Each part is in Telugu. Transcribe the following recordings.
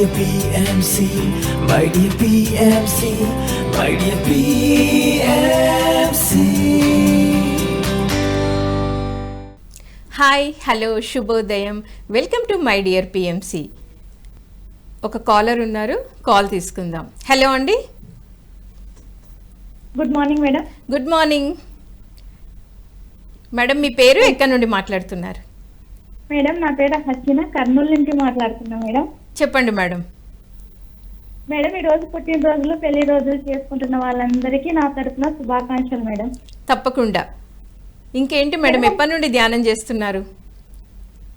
dear PMC, my dear PMC, my dear PMC. Hi hello శుభోదయం welcome to my dear PMC ఒక కాలర్ ఉన్నారు కాల్ తీసుకుందాం. హలో అండి good morning madam good morning madam మీ పేరు ఎక్కడి నుండి మాట్లాడుతున్నారు? మేడం నా పేరు హసీనా కర్నూలు నుంచి మాట్లాడుతున్నా మేడం చెప్పండి మేడం. మేడం ఈ రోజు పుట్టినరోజులు పెళ్ళి రోజులు చేసుకుంటున్న వాళ్ళందరికీ నా తరపున శుభాకాంక్షలు మేడం. తప్పకుండా. ఇంకేంటి మేడం ఎప్పటి నుండి ధ్యానం చేస్తున్నారు?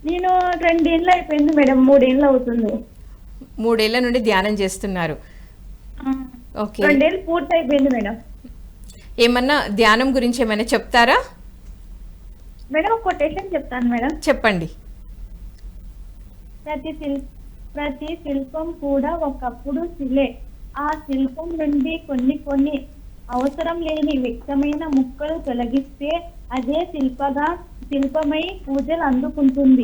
నేను రెండేళ్ళు అయిపోయింది మేడం మూడేళ్ళు అవుతుంది. మూడేళ్ళ నుండి ధ్యానం చేస్తున్నారు. ఓకే. రెండేళ్ళు పూర్తి అయిపోయింది మేడం. ఏమన్నా ధ్యానం గురించి ఏమైనా చెప్తారా? మేడం ఒక కొటేషన్ చెప్తాను మేడం. చెప్పండి. ప్రతి ప్రతి శిల్పం కూడా ఒకప్పుడు శిలే. ఆ శిల్పం నుండి కొన్ని కొన్ని అవసరం లేని వ్యక్తమైన ముక్కలు తొలగిస్తే అదే శిల్పగా శిల్పమై పూజలు అందుకుంటుంది.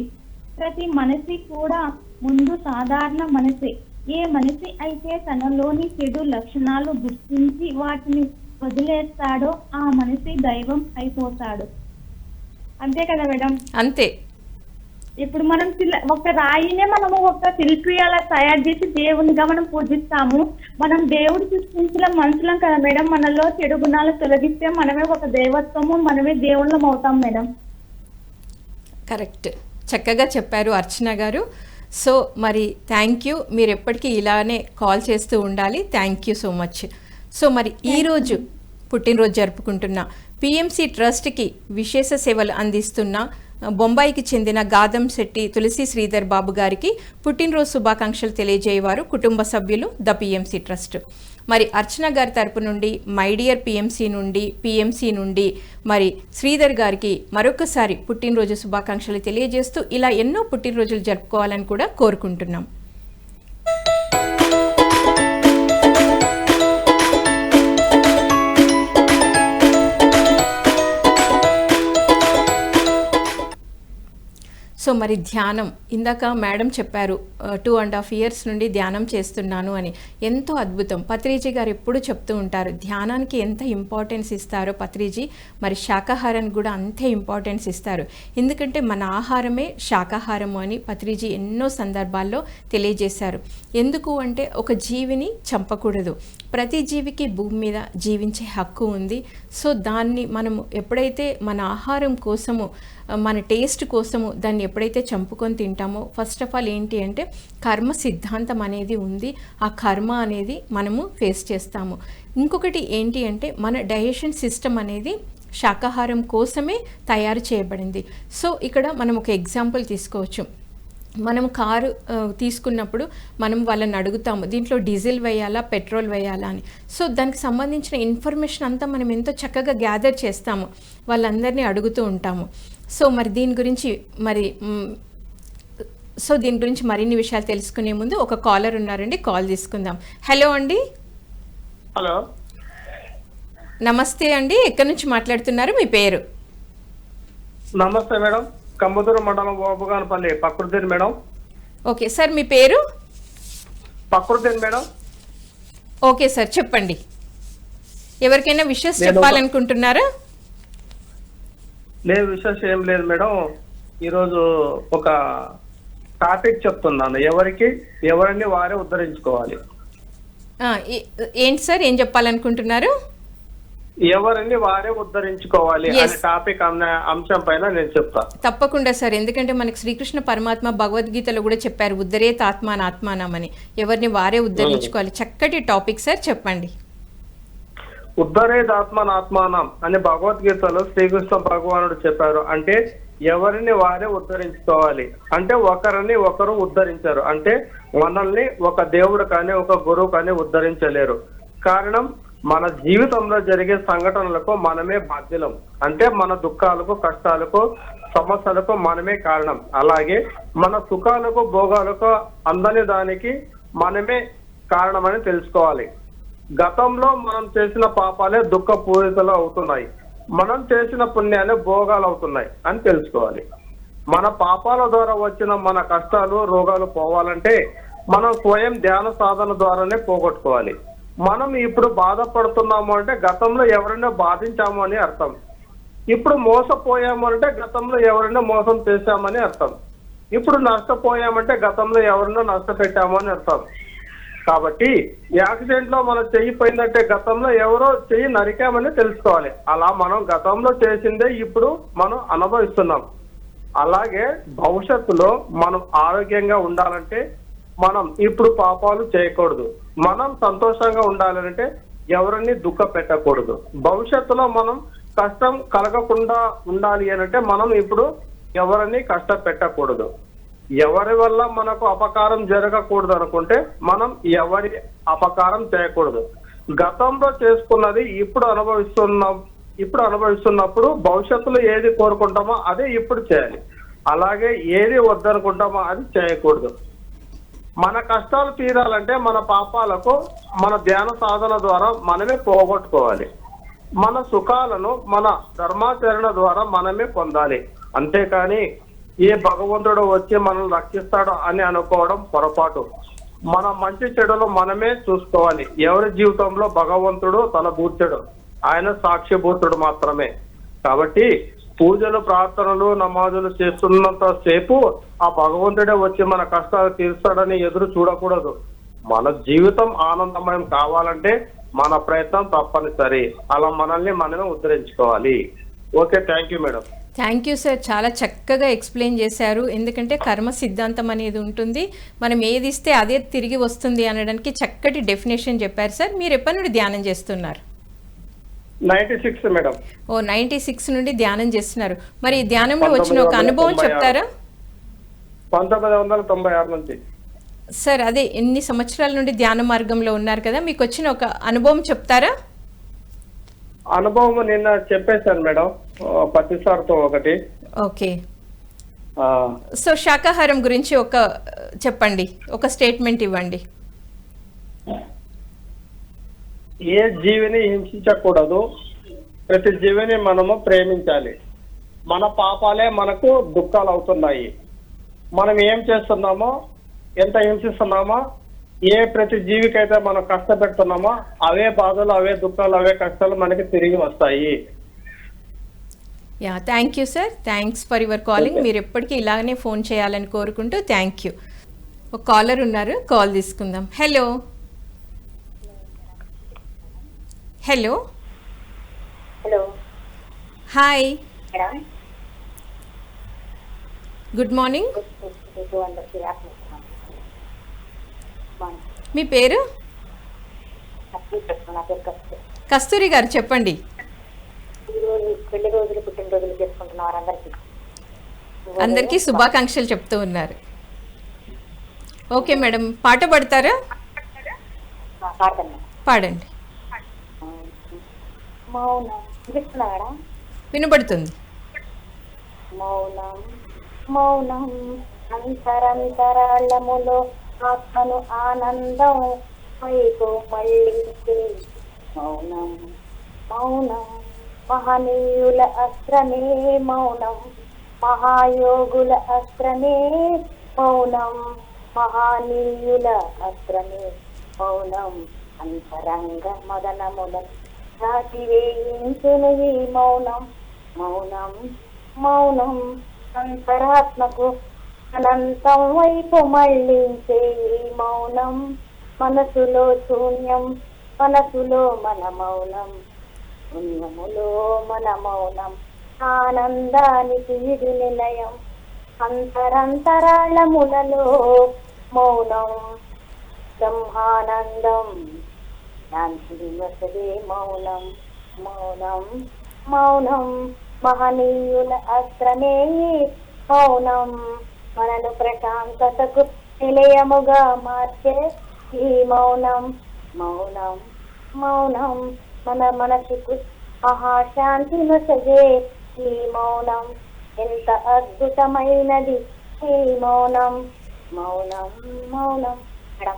ప్రతి మనిషి కూడా ముందు సాధారణ మనిషి. ఏ మనిషి అయితే తనలోని చెడు లక్షణాలు గుర్తించి వాటిని వదిలేస్తాడో ఆ మనిషి దైవం అయిపోతాడు. అంతే కదా మేడం? అంతే. ఇప్పుడు మనం శిల- ఒక రాయినే మనము ఒక శిల్పి అలా తయారు చేసి దేవునిగా మనం పూజిస్తాము. మనం దేవుడు సృష్టించిన మనుషులం కదా మేడం. మనలో చెడు గుణాలు తొలగిస్తే మనమే ఒక దేవత్వము మనమే దేవుళ్ళం అవుతాం మేడం. కరెక్ట్. చక్కగా చెప్పారు అర్చన గారు. సో మరి థ్యాంక్ యూ. మీరు ఎప్పటికీ ఇలానే కాల్ చేస్తూ ఉండాలి. Thank you so much. So మరి ఈరోజు పుట్టినరోజు జరుపుకుంటున్న పిఎంసి ట్రస్ట్కి విశేష సేవలు అందిస్తున్న బొంబాయికి చెందిన గాదం శెట్టి తులసి శ్రీధర్ బాబు గారికి పుట్టినరోజు శుభాకాంక్షలు తెలియజేయవారు కుటుంబ సభ్యులు ద పిఎంసీ ట్రస్ట్. మరి అర్చన గారి తరపు నుండి మై డియర్ నుండి పిఎంసీ నుండి మరి శ్రీధర్ గారికి మరొకసారి పుట్టినరోజు శుభాకాంక్షలు తెలియజేస్తూ ఇలా ఎన్నో పుట్టినరోజులు జరుపుకోవాలని కూడా కోరుకుంటున్నాం. సో మరి ధ్యానం ఇందాక మేడం చెప్పారు టూ అండ్ హాఫ్ ఇయర్స్ నుండి ధ్యానం చేస్తున్నాను అని. ఎంతో అద్భుతం. పత్రిజీ గారు ఎప్పుడు చెప్తూ ఉంటారు ధ్యానానికి ఎంత ఇంపార్టెన్స్ ఇస్తారో పత్రిజీ మరి శాకాహారానికి కూడా అంతే ఇంపార్టెన్స్ ఇస్తారు. ఎందుకంటే మన ఆహారమే శాకాహారము అని పత్రిజీ ఎన్నో సందర్భాల్లో తెలియజేశారు. ఎందుకు అంటే ఒక జీవిని చంపకూడదు. ప్రతి జీవికి భూమి మీద జీవించే హక్కు ఉంది. సో దాన్ని మనము ఎప్పుడైతే మన ఆహారం కోసము మన టేస్ట్ కోసము దాన్ని ఎప్పుడైతే చంపుకొని తింటామో ఫస్ట్ ఆఫ్ ఆల్ ఏంటి అంటే కర్మ సిద్ధాంతం అనేది ఉంది. ఆ కర్మ అనేది మనము ఫేస్ చేస్తాము. ఇంకొకటి ఏంటి అంటే మన డైజెషన్ సిస్టమ్ అనేది శాకాహారం కోసమే తయారు చేయబడింది. సో ఇక్కడ మనం ఒక ఎగ్జాంపుల్ తీసుకోవచ్చు. మనం కారు తీసుకున్నప్పుడు మనం వాళ్ళని అడుగుతాము దీంట్లో డీజిల్ వేయాలా పెట్రోల్ వేయాలా? అని. సో దానికి సంబంధించిన ఇన్ఫర్మేషన్ అంతా మనం ఎంతో చక్కగా గ్యాదర్ చేస్తాము వాళ్ళందరినీ అడుగుతూ ఉంటాము. సో మరి దీని గురించి మరి సో దీని గురించి మరిన్ని విషయాలు తెలుసుకునే ముందు ఒక కాలర్ ఉన్నారండి కాల్ తీసుకుందాం. హలో అండి. హలో. నమస్తే అండి ఎక్కడి నుంచి మాట్లాడుతున్నారు మీ పేరు? నమస్తే మేడం. కంబదూరు మండలం ఓబుగానపల్లి ప్రకృతి మేడం. ఓకే సార్ మీ పేరు? ప్రకృతి మేడం. ఓకే సార్ చెప్పండి. ఎవరికైనా విషయస్ నేను- చెప్పాలనుకుంటున్నారా? లేదు విశేషం ఏం లేదు మేడం. ఈరోజు ఒక టాపిక్ చెప్తున్నాను. ఎవరికి ఎవరిని వారే ఉద్ధరించుకోవాలి. ఏంటి సార్? ఏం చెప్పాలనుకుంటున్నారు? ఎవరిని వారే ఉద్ధరించుకోవాలి. అనే టాపిక్ అన్న అంశం పైన నేను చెప్తా. తప్పకుండా సార్. ఎందుకంటే మనకి శ్రీకృష్ణ పరమాత్మ భగవద్గీతలో కూడా చెప్పారు ఉద్ధరేత్ ఆత్మాన ఆత్మానమని ఎవరిని వారే ఉద్ధరించుకోవాలి. చక్కటి టాపిక్ సార్ చెప్పండి. ఉద్ధరేద్ ఆత్మనాత్మానం అని భగవద్గీతలో శ్రీకృష్ణ భగవానుడు చెప్పారు. అంటే ఎవరిని వారే ఉద్ధరించుకోవాలి? అంటే ఒకరిని ఒకరు ఉద్ధరించారు. అంటే మనల్ని ఒక దేవుడు కానీ ఒక గురువు కానీ ఉద్ధరించలేరు. కారణం మన జీవితంలో జరిగే సంఘటనలకు మనమే బాధ్యులం. అంటే మన దుఃఖాలకు కష్టాలకు సమస్యలకు మనమే కారణం. అలాగే మన సుఖాలకు భోగాలకు అందని దానికి మనమే కారణమని తెలుసుకోవాలి. గతంలో మనం చేసిన పాపాలే దుఃఖ పూరితలు అవుతున్నాయి. మనం చేసిన పుణ్యాలే భోగాలు అవుతున్నాయి అని తెలుసుకోవాలి. మన పాపాల ద్వారా వచ్చిన మన కష్టాలు రోగాలు పోవాలంటే మనం స్వయం ధ్యాన సాధన ద్వారానే పోగొట్టుకోవాలి. మనం ఇప్పుడు బాధపడుతున్నాము అంటే గతంలో ఎవరైనా బాధించాము అని అర్థం. ఇప్పుడు మోసపోయాము అంటే గతంలో ఎవరైనా మోసం చేశామని అర్థం. ఇప్పుడు నష్టపోయామంటే గతంలో ఎవరినో నష్టపెట్టాము అని అర్థం. కాబట్టి యాక్సిడెంట్లో మనం చెయ్యి పోయిందంటే గతంలో ఎవరో చెయ్యి నరికామని తెలుసుకోవాలి. అలా మనం గతంలో చేసిందే ఇప్పుడు మనం అనుభవిస్తున్నాం. అలాగే భవిష్యత్తులో మనం ఆరోగ్యంగా ఉండాలంటే మనం ఇప్పుడు పాపాలు చేయకూడదు. మనం సంతోషంగా ఉండాలంటే ఎవరిని దుఃఖ పెట్టకూడదు. భవిష్యత్తులో మనం కష్టం కలగకుండా ఉండాలి అని అంటే మనం ఇప్పుడు ఎవరిని కష్ట పెట్టకూడదు. ఎవరి వల్ల మనకు అపకారం జరగకూడదు అనుకుంటే మనం ఎవరి అపకారం చేయకూడదు. గతంలో చేసుకున్నది ఇప్పుడు అనుభవిస్తున్నాం ఇప్పుడు అనుభవిస్తున్నప్పుడు భవిష్యత్తులో ఏది కోరుకుంటామో అదే ఇప్పుడు చేయాలి. అలాగే ఏది వద్దనుకుంటామో అది చేయకూడదు. మన కష్టాలు తీరాలంటే మన పాపాలకు మన ధ్యాన సాధన ద్వారా మనమే పోగొట్టుకోవాలి. మన సుఖాలను మన ధర్మాచరణ ద్వారా మనమే పొందాలి. అంతేకాని ఏ భగవంతుడు వచ్చి మనల్ని రక్షిస్తాడు అని అనుకోవడం పొరపాటు. మన మంచి చెడులు మనమే చూసుకోవాలి. ఎవరి జీవితంలో భగవంతుడు తల బూర్చడు? ఆయన సాక్షిభూతుడు మాత్రమే. కాబట్టి పూజలు ప్రార్థనలు నమాజులు చేస్తున్నంత సేపు ఆ భగవంతుడే వచ్చి మన కష్టాలు తీరుస్తాడని ఎదురు చూడకూడదు. మన జీవితం ఆనందమయం కావాలంటే మన ప్రయత్నం తప్పనిసరి. అలా మనల్ని మనమే ఉద్ధరించుకోవాలి. Okay thank you madam. Thank you sir. చాలా చక్కగా ఎక్స్ప్లెయిన్ చేశారు. ఎందుకంటే కర్మ సిద్ధాంతం అనేది ఉంటుంది. మనం ఏది ఇస్తే అదే తిరిగి వస్తుంది అనడానికి చక్కటి డెఫినేషన్ చెప్పారు సార్. మీరు ఎప్పటి నుండి ధ్యానం చేస్తున్నారు? Ninety six madam. Oh ninety six నుండి ధ్యానం చేస్తున్నారు. మరి ఈ ధ్యానంలో వచ్చిన ఒక అనుభవం. చెప్తారా? పంతొమ్మిది వందల తొంభై ఆరు నుంచి. సార్ అదే ఎన్ని సంవత్సరాల నుండి ధ్యాన మార్గంలో ఉన్నారు కదా మీకు వచ్చిన ఒక అనుభవం చెప్తారా? అనుభవం నిన్న చెప్పేశాను మేడం ఆ, పత్తి సార్తో ఒకటి. ఓకే. సో శాకాహారం గురించి ఒక చెప్పండి ఒక స్టేట్మెంట్ ఇవ్వండి. ఏ జీవిని హింసించకూడదు. ప్రతి జీవిని మనము ప్రేమించాలి. మన పాపాలే మనకు దుఃఖాలు అవుతున్నాయి మనం ఏం చేస్తున్నామో ఎంత హింసిస్తున్నామో ఏ ప్రతి జీవికైతే మనం కష్టపెడుతున్నామో అవే బాధలు అవే దుఃఖాలు అవే కష్టాలు మనకి తిరిగి వస్తాయి. Yeah thank you sir thanks for your calling. మీరు ఎప్పటికీ ఇలాగనే ఫోన్ చేయాలని కోరుకుంటూ థ్యాంక్ యూ ఒక కాలర్ ఉన్నారు. కాల్ తీసుకుందాం. Hello hello. Hello. Hi. Good morning. అందరికీ. మీ పేరు? కస్తూరి. గారు చెప్పండి. పెళ్ళి రోజులు పుట్టినరోజులు చేసుకుంటున్న వారందరికీ అందరికీ శుభాకాంక్షలు చెప్తూ ఉన్నారు. ఓకే మేడం పాట పాడతారా. పాడండి. మౌనం. వినిపిస్తుందా మేడం వినబడుతుంది. మౌనం. మౌనం. అంతరంతరాళములో ఆత్మను ఆనందం వైపు మళ్ళీ మౌనం. మౌనం. మహనీయుల అస్త్రమే మౌనం. మహాయోగుల అస్త్రమే మౌనం. మహానీయుల అస్త్రమే మౌనం. అంతరంగ మదనముల దాటివేయించును ఈ మౌనం. మౌనం మౌనం అంతరాత్మకు అనంతం వైపు మళ్ళించే ఈ మౌనం. మనసులో శూన్యం మనసులో మన మౌనం. శూన్యములో మన మౌనం ఆనందానికి ఇది నిలయం. అంతరంతరాళములలో మౌనం బ్రహ్మానందం. శాంతి వసదే మౌనం మౌనం మౌనం మహనీయుల అస్త్రమే మౌనం మనను ప్రశాంతతకు నిలయముగా మార్చే ఈ మౌనం మౌనం మౌనం. మన మనసుకు మహాశాంతి నొసగే ఈ మౌనం. ఎంత అద్భుతమైనది ఈ మౌనం. మౌనం మౌనం. మేడం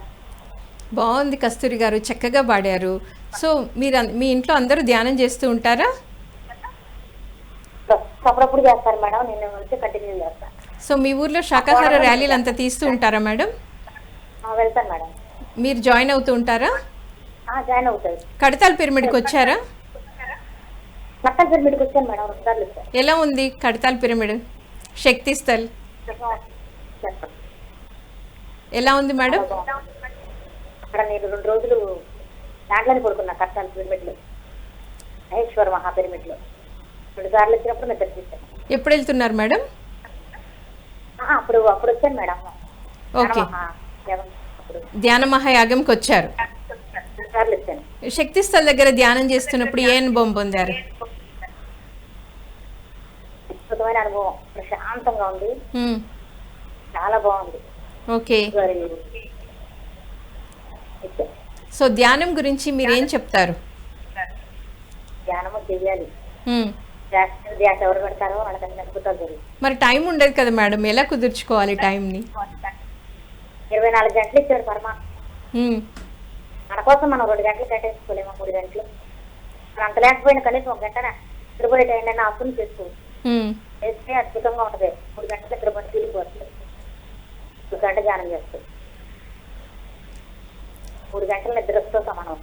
బాగుంది కస్తూరి గారు చక్కగా పాడారు. సో మీరు మీ ఇంట్లో అందరూ ధ్యానం చేస్తూ ఉంటారా? అప్పుడప్పుడు చేస్తారు మేడం నేను వచ్చి కంటిన్యూ చేస్తాను సో మీ ఊర్లో శాకాహార ర్యాలీలు అంతా తీస్తూ ఉంటారా మేడం? వెళ్తాను మేడం. మీరు జాయిన్ అవుతూ ఉంటారా? జాయిన్ కడతాల్ పిరమిడ్కి వచ్చారా? నక్కల పిరమిడ్కి వచ్చాను మేడం ఎలా ఉంది కడతాల్ పిరమిడ్? శక్తి స్థల్. ఎలా ఉంది మేడం? అక్కడ నేను రెండు రోజులు దాంట్లోనే పడుకున్నా కష్టాలు పిరమిడ్లో మహేశ్వర మహా పిరమిడ్లో. రెండు సార్లు వచ్చినప్పుడు నిద్ర తీశాను. ఎప్పుడు వెళ్తున్నారు మేడం? అప్పుడు అప్పుడు వచ్చాను మేడం. ఓకే. ధ్యాన మహాయాగంకి వచ్చారు. శక్తి స్థల్ దగ్గర ధ్యానం చేస్తున్నప్పుడు ఏ అనుభవం పొందారు? అద్భుతమైన అనుభవం. ప్రశాంతంగా ఉంది. చాలా బాగుంది. ఓకే. సో ధ్యానం గురించి మీరు ఏం చెప్తారు? ధ్యానము చెయ్యాలి. మ్మ్. ధ్యాస ఎవరు పెడతారో వాళ్ళకి అన్ని అద్భుతాలు మరి టైం ఉండదు కదా మేడం ఎలా కుదుర్చుకోవాలి టైంని? ఇరవై నాలుగు గంటలు ఇచ్చారు పరమాత్మ. మన కోసం మనం రెండు గంటలు కేటాయించుకోలేము మూడు గంటలు? మనం అంత లేకపోయినా కనీసం ఒక గంట నిద్రపోయే టైం అయినా ఆఫ్టర్నూన్ చేసుకోవచ్చు. చేస్తే అద్భుతంగా ఉంటుంది. మూడు గంటలు నిద్రపోయి తిరిగిపోతుంది ఒక గంట ధ్యానం చేస్తుంది మూడు గంటల నిద్ర వస్తూ సమానం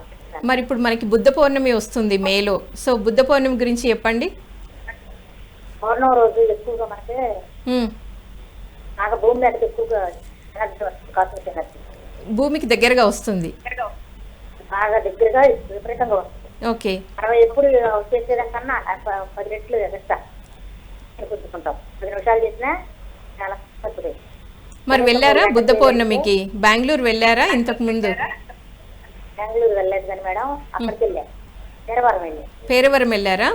మరి ఇప్పుడు మనకి బుద్ధ పౌర్ణమి వస్తుంది మేలో. సో బుద్ధ పౌర్ణమి గురించి చెప్పండి. పౌర్ణమి రోజు ఎక్కువగా మనకి. బాగా భూమి మీదకి ఎక్కువగా కాస్మిక్ ఎనర్జీ. భూమికి దగ్గరగా వస్తుంది. బాగా దగ్గరగా విపరీతంగా వస్తుంది. ఓకే. మనం ఎప్పుడు చేసేదానికన్నా పది రెట్లు ఎగస్ట్రా గుర్తుకుంటాం పది నిమిషాలు చేసినా చాలా మరి వెళ్ళారా బుద్ధ పౌర్ణమికి? బెంగళూరు వెళ్ళారా ఇంతకు ముందు? బెంగళూరు వెళ్ళలేదు కానీ మేడం అక్కడికి వెళ్ళాం. శనివారం వెళ్ళాం. పేరవరం వెళ్ళారా?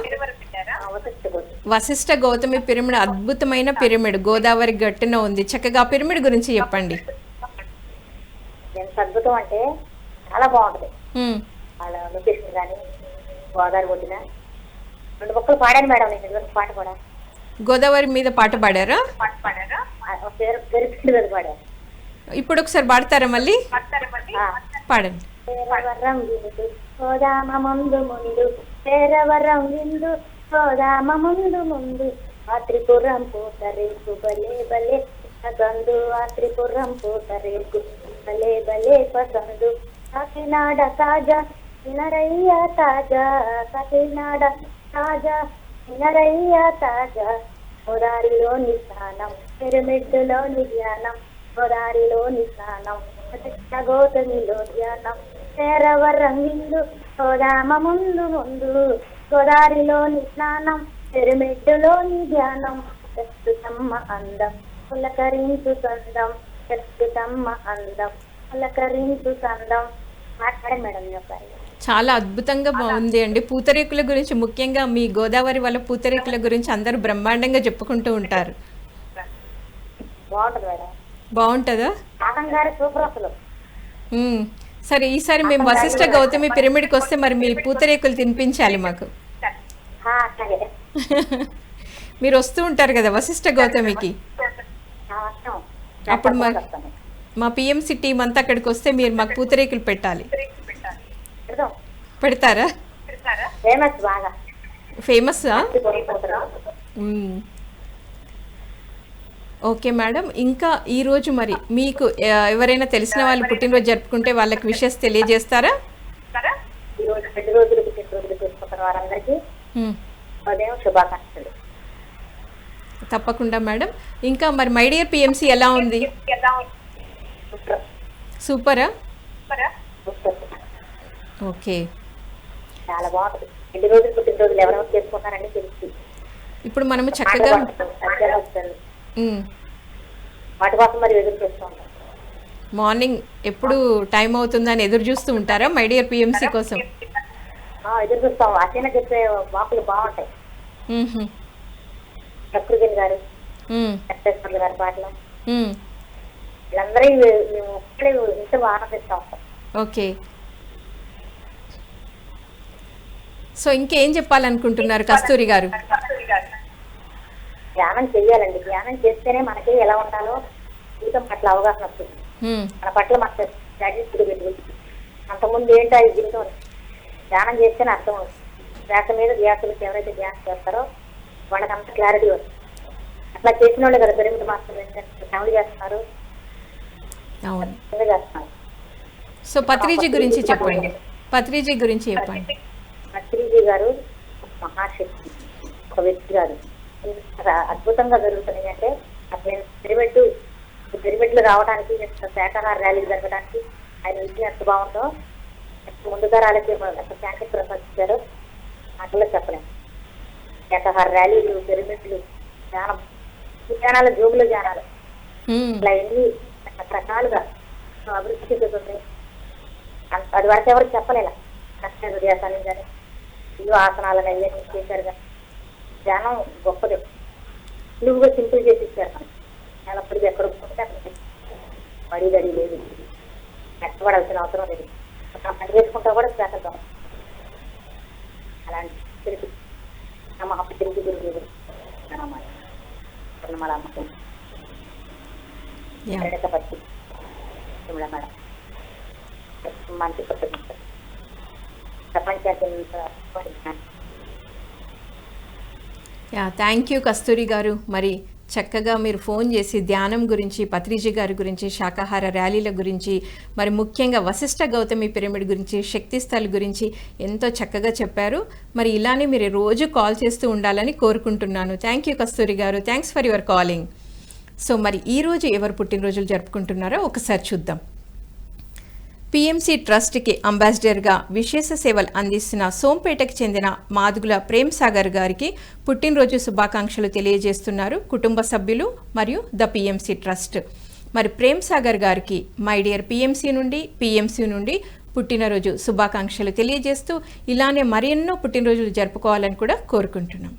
వశిష్ఠ. వశిష్ఠ గౌతమి పిరమిడ్ అద్భుతమైన పిరమిడ్ గోదావరి గట్టున ఉంది. చక్కగా పిరమిడ్ గురించి చెప్పండి. ఎంత అద్భుతం అంటే చాలా బాగుంటుంది. వాళ్ళ లొకేషన్ కానీ గోదావరి ఒడ్డున. రెండు మొక్కలు పాడాను మేడం నేను. ఇదివరకు పాట కూడా గోదావరి మీద పాట పాడారా? ఆ, ఒక పేరు పేరు పిండి మీద పాడాను. ఇప్పుడు ఒకసారి పాడతారా మళ్ళీ. పాడండి. పేరవరం విందు సోదామ ముందు ముందు పేరవరం విందు గోదామ ముందు ముందు ఆ త్రిపురం పూతరేకు బలే బలే పసందు ఆ త్రిపురం పూతరేకు బలే బలే పసందు కాకినాడ తాజా వినరయ్య తాజా కాకినాడ తాజా వినరయ్య తాజా గోదారిలోని స్థానం పిరమిడ్లోని ధ్యానం గోదారిలోని స్థానం గోతమిలో ధ్యానం విందు గోదామ ముందు ముందు గోదారిలోని స్నానం పిరమిడ్డులోని ధ్యానం ప్రస్తుతమ్మ అందం పులకరించు సందం ప్రస్తుతమ్మ అందం పులకరించు సందం. మాట్లాడండి మేడం చాలా అద్భుతంగా బాగుంది అండి. పూతరేకుల గురించి ముఖ్యంగా మీ గోదావరి వాళ్ళ పూతరేకుల గురించి అందరూ బ్రహ్మాండంగా చెప్పుకుంటూ ఉంటారు. బాగుంటుంది సూపర్ అసలు. సరే ఈసారి మేము వశిష్ఠ గౌతమి పిరమిడ్కి వస్తే మరి మీ పూతరేకులు తినిపించాలి మాకు. మీరు వస్తూ ఉంటారు కదా వశిష్ఠ గౌతమికి. అప్పుడు వస్తాను. మా పిఎంసి టీం అంతా అక్కడికి వస్తే మీరు మాకు పూతరేకులు పెట్టాలి. పెడతారా? ఫేమస్ బాగా ఫేమస్సా పోతారు. మ్మ్. Okay madam. ఇంకా ఈరోజు మరి మీకు ఎవరైనా తెలిసిన వాళ్ళు పుట్టినరోజు జరుపుకుంటే వాళ్ళకి విషెస్ తెలియజేస్తారా? పుట్టినరోజులు చేసుకుంటున్న వారందరికీ. ఉదయం శుభాకాంక్షలు. తప్పకుండా మేడం. ఇంకా మరి మై డియర్ పిఎంసి ఎలా ఉంది? సూపర్. ఓకే. చాలా బాగుంటుంది ఎన్ని రోజులు పుట్టినరోజులు ఎవరెవరు చేసుకుంటారని తెలుసు. ఇప్పుడు మనము చక్కగా. వాటి కోసం మరి ఎదురు చూస్తూ ఉంటాం. మార్నింగ్ ఎప్పుడు టైం అవుతుందని ఎదురు చూస్తూ ఉంటారా మై డియర్ పిఎంసి కోసం? ఎదురు చూస్తాం. అసైన చెప్పే వాకులు బాగుంటాయి. ప్రకృతి గారు. వెంకటేశ్వర్లు గారి పాటలు. వీళ్ళందరూ ఒక్కడే ఇంత ఆనందిస్తూ ఉంటాం. ఓకే. సో ఇంకేం చెప్పాలనుకుంటున్నారు కస్తూరి గారు? ధ్యానం చెయ్యాలండి. ధ్యానం చేస్తేనే మనకి ఎలా ఉండాలో జీవితం పట్ల అవగాహన వస్తుంది. మన పట్ల మనకు జాగ్రత్తగా పెట్టుకుంటుంది అంతకుముందు ఏంటో ఈ జీవితం ధ్యానం చేస్తేనే అర్థం అవుతుంది. ధ్యాస మీద ధ్యాసలకు ఎవరైతే ధ్యానం చేస్తారో వాళ్ళకి అంత క్లారిటీ వస్తుంది. అట్లా చేసిన వాళ్ళు కదా పిరమిడ్ మాస్టర్ ఏంటంటే ఫ్యామిలీ చేస్తున్నారు. చేస్తున్నాను సో పత్రిజీ గురించి చెప్పండి. పత్రిజీ గురించి చెప్పండి. పత్రిజీ గారు మహాశక్తి ఒక వ్యక్తి గారు. అద్భుతంగా జరుగుతున్నాయి అంటే అసలు నేను పిరమిడ్ పిరమిడ్లు రావడానికి శాఖాహార ర్యాలీలు జరగడానికి ఆయన విషయం ఎంత బాగుందో ఎంత ముందుగా రాలేకి ఎంత శాంతి ప్రసాదించారో మాటల్లో చెప్పలేము శాఖాహార ర్యాలీలు పిరమిడ్లు ధ్యానం ధ్యానాలు జోగుల ధ్యానాలు. ఇట్లా ఎన్ని రకరకాలుగా అభివృద్ధి చెందుతుంది. అది వరకు ఎవరు చెప్పలేలా? కష్ట హృదయాసాన్ని కానీ ఇల్లు ఆసనాలను అయ్యని చేశారు కానీ ధ్యానం గొప్పది. నువ్వుగా సింపుల్ చేసి ఇచ్చారు నేను అప్పటికి ఎక్కడ మడి గడి లేదు. కష్టపడాల్సిన అవసరం లేదు. పని చేసుకుంటా కూడా చేస్తాం అలాంటి తిరిగి నమ్మ అప్పు తిరిగి తిరిగి పూర్ణమాల అమ్మకం. మేడం. మంచి ప్రపంచాన్ని యా థ్యాంక్ యూ కస్తూరి గారు. మరి చక్కగా మీరు ఫోన్ చేసి ధ్యానం గురించి పత్రిజీ గారి గురించి శాకాహార ర్యాలీల గురించి మరి ముఖ్యంగా వశిష్ఠ గౌతమి పిరమిడ్ గురించి శక్తి స్థల్ గురించి ఎంతో చక్కగా చెప్పారు. మరి ఇలానే మీరు రోజు కాల్ చేస్తూ ఉండాలని కోరుకుంటున్నాను. Thank you Kasturi garu. Thanks for your calling so మరి ఈరోజు ఎవరు పుట్టినరోజులు జరుపుకుంటున్నారో ఒకసారి చూద్దాం. పిఎంసి ట్రస్ట్కి అంబాసిడర్గా విశేష సేవలు అందిస్తున్న సోంపేటకు చెందిన మాదుగుల ప్రేమ్ సాగర్ గారికి పుట్టినరోజు శుభాకాంక్షలు తెలియజేస్తున్నారు కుటుంబ సభ్యులు మరియు ద పిఎంసి ట్రస్ట్. మరి ప్రేమ్ సాగర్ గారికి మై డియర్ పిఎంసి నుండి పిఎంసి నుండి పుట్టినరోజు శుభాకాంక్షలు తెలియజేస్తూ ఇలానే మరెన్నో పుట్టినరోజులు జరుపుకోవాలని కూడా కోరుకుంటున్నాం.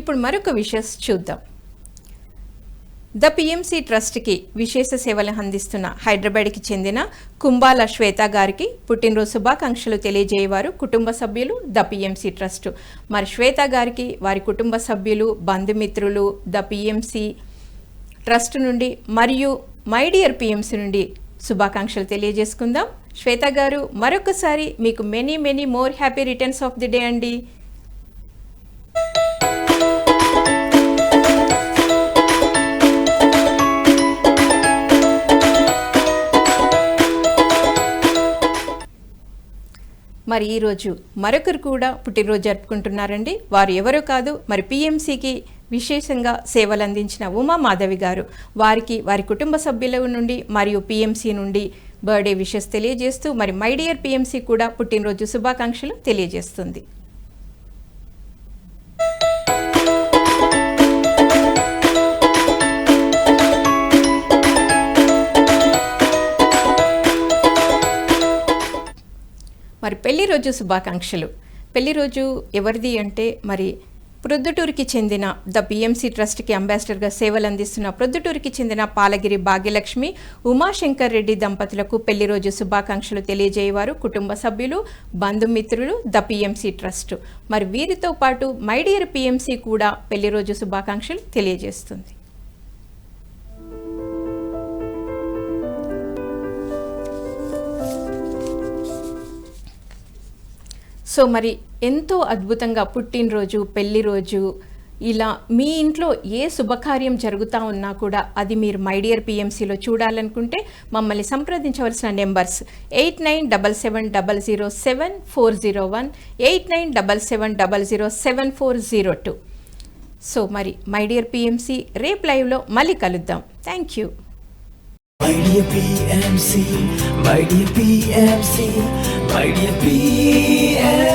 ఇప్పుడు మరొక విషయస్ చూద్దాం. ద పిఎంసి ట్రస్ట్కి విశేష సేవలు అందిస్తున్న హైదరాబాద్కి చెందిన కుంబాల శ్వేత గారికి పుట్టినరోజు శుభాకాంక్షలు తెలియజేయవారు కుటుంబ సభ్యులు ద పిఎంసి ట్రస్ట్. మరి శ్వేత గారికి వారి కుటుంబ సభ్యులు బంధుమిత్రులు ద పిఎంసి ట్రస్ట్ నుండి మరియు మై డియర్ పిఎంసి నుండి శుభాకాంక్షలు తెలియజేసుకుందాం. శ్వేత గారు మరొకసారి మీకు many many more happy returns of the day అండి. మరి ఈరోజు మరొకరు కూడా పుట్టినరోజు జరుపుకుంటున్నారండి. వారు ఎవరో కాదు మరి పిఎంసికి విశేషంగా సేవలు అందించిన ఉమా మాధవి గారు. వారికి వారి కుటుంబ సభ్యుల నుండి మరియు పిఎంసి నుండి బర్త్డే విషెస్ తెలియజేస్తూ మరి మై డియర్ పిఎంసి కూడా పుట్టినరోజు శుభాకాంక్షలు తెలియజేస్తుంది. మరి పెళ్ళి రోజు శుభాకాంక్షలు. పెళ్ళి రోజు ఎవరిది అంటే మరి ప్రొద్దుటూరుకి చెందిన ద బిఎంసీ ట్రస్ట్కి అంబాసిడర్గా సేవలు అందిస్తున్న ప్రొద్దుటూరుకి చెందిన పాలగిరి భాగ్యలక్ష్మి ఉమాశంకర్ రెడ్డి దంపతులకు పెళ్ళి రోజు శుభాకాంక్షలు తెలియజేయవారు కుటుంబ సభ్యులు బంధుమిత్రులు ద పిఎంసీ ట్రస్ట్. మరి వీరితో పాటు మైడియర్ పిఎంసీ కూడా పెళ్ళి రోజు శుభాకాంక్షలు తెలియజేస్తుంది. సో మరి ఎంతో అద్భుతంగా పుట్టినరోజు పెళ్ళి రోజు ఇలా మీ ఇంట్లో ఏ శుభకార్యం జరుగుతూ ఉన్నా కూడా అది మీరు మైడియర్ పిఎంసీలో చూడాలనుకుంటే మమ్మల్ని సంప్రదించవలసిన numbers eight nine double seven double zero seven four zero one eight nine double seven double zero seven four zero two. So మరి మైడియర్ పిఎంసీ రేప్ రేపు లైవ్లో మళ్ళీ కలుద్దాం. Thank you. My dear PMC, my dear PMC, Idea BMC.